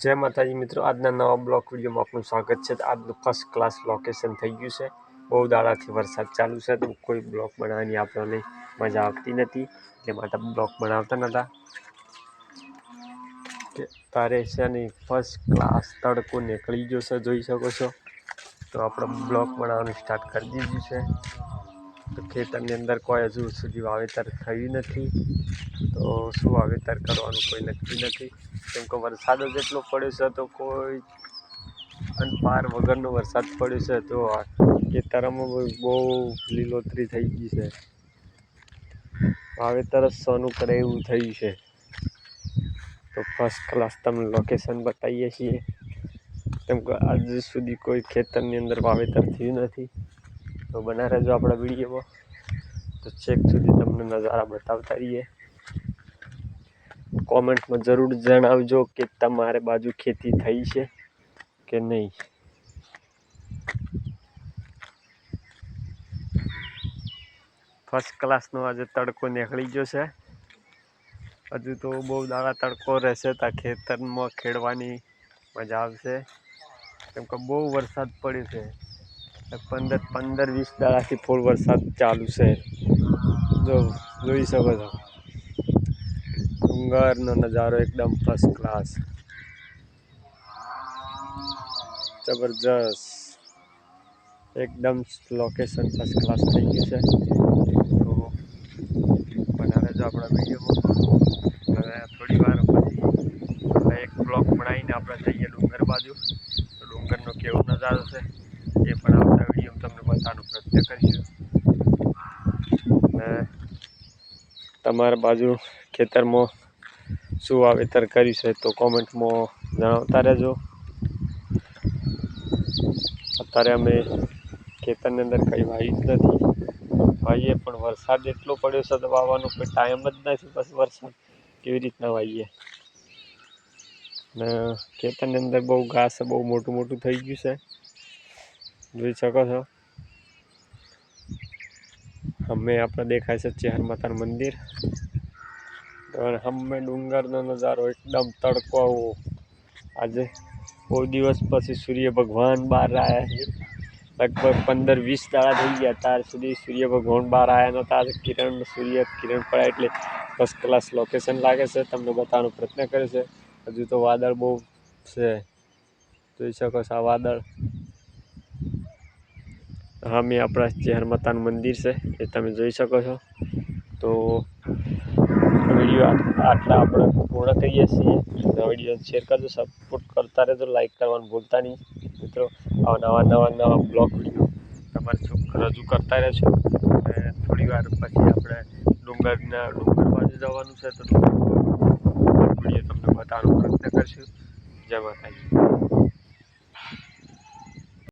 જય માતાજી મિત્રો, આજના નવા બ્લોક વિડીયોમાં આપનું સ્વાગત છે. આજનું ફર્સ્ટ ક્લાસ લોકેશન થઈ ગયું છે. બહુ દાડાથી વરસાદ ચાલુ છે, તો કોઈ બ્લોક બનાવવાની આપણને મજા આવતી નથી. એટલે માટે બ્લોક બનાવતા નહોતા કે તારે છે ને ફર્સ્ટ ક્લાસ તડકો નીકળી ગયો છે, જોઈ શકો છો. તો આપણે બ્લોક બનાવવાનું સ્ટાર્ટ કરી દીધું છે. તો ખેતરની અંદર કોઈ હજુ સુધી વાવેતર થયું નથી. તો શું વાવેતર કરવાનું કોઈ નક્કી નથી. કેમ કે વરસાદ જ એટલો પડ્યો છે તો કોઈ પાર વગરનો વરસાદ પડ્યો છે તો ખેતરોમાં બહુ લીલોતરી થઈ ગઈ છે. વાવેતર જ સોનું કરે એવું થયું છે. તો ફર્સ્ટ ક્લાસ તમને લોકેશન બતાવીએ છીએ. કેમ કે આજ સુધી કોઈ ખેતરની અંદર વાવેતર થયું નથી. તો બના રહેજો આપણા વિડીયોમાં, તો છેક સુધી તમને નજારા બતાવતા રહીએ. કોમેન્ટમાં જરૂર જણાવજો કે તમારે બાજુ ખેતી થઈ છે કે નહીં. ફર્સ્ટ ક્લાસનો આજે તડકો નીકળી ગયો છે. હજુ તો બહુ દાડા તડકો રહેશે ત્યાં ખેતરમાં ખેડવાની મજા આવશે. કેમ કે બહુ વરસાદ પડ્યો છે. પંદર પંદર, વીસ દાડાથી ફૂલ વરસાદ ચાલુ છે. જો જોઈ શકો છો. ડુંગરનો નજારો એકદમ ફર્સ્ટ ક્લાસ જબરજસ્ત. એકદમ લોકેશન ફર્સ્ટ ક્લાસ થઈ ગયું છે. તો બનાવે જો આપણા વિડીયોમાં હવે થોડી વાર પછી એક બ્લોક બનાવીને આપણે જઈએ ડુંગર બાજુ. ડુંગરનો કેવો નજારો છે? એ પણ આવતા વીડિયો તમને બતાવવાનો પ્રયત્ન કરીશું. ને તમારા બાજુ ખેતરમાં શું વાવેતર કર્યું છે તો કોમેન્ટમાં જણાવતા રહેજો. અત્યારે અમે ખેતરની અંદર કંઈ વાવ્યું જ નથી. વાવીએ પણ વરસાદ એટલો પડ્યો છે તો વાવવાનો કોઈ ટાઈમ જ નથી બસ વરસાદ કેવી રીતના વાવીએ. ને ખેતરની અંદર બહુ ઘાસ બહુ મોટું મોટું થઈ ગયું છે. જોઈ શકો છો. અમે આપણે દેખાય છે ચેહર માતાનું મંદિર. અને હમે ડુંગરનો નજારો એકદમ તડકો આવો આજે બહુ દિવસ પછી સૂર્ય ભગવાન બહાર આવ્યા છે. લગભગ પંદર વીસ દાડા થઈ ગયા ત્યાર સુધી સૂર્ય ભગવાન બહાર આવ્યા નહોતા. આજે કિરણ, સૂર્ય કિરણ પડ્યા એટલે ફર્સ્ટ ક્લાસ લોકેશન લાગે છે. તમને બતાવવાનો પ્રયત્ન કરે છે. હજુ તો વાદળ બહુ છે. જોઈ શકો છો આ વાદળ. સામે આપણા જે માતાનું મંદિર છે, એ તમે જોઈ શકો છો. તો વીડિયો આટલા આપણે પૂર્ણ કરીએ છીએ. વીડિયો શેર કરજો સપોર્ટ કરતા રહેજો લાઈક કરવાનું ભૂલતા નહીં. મિત્રો, આવા નવા નવા નવા બ્લોગ વીડિયો તમારે રજૂ કરતા રહેશો અને થોડી વાર પછી આપણે ડુંગરના, ડુંગર બાજુ જવાનું છે, તો વીડિયો તમને બતાવવાનો પ્રયત્ન કરશું. જય માતાજી.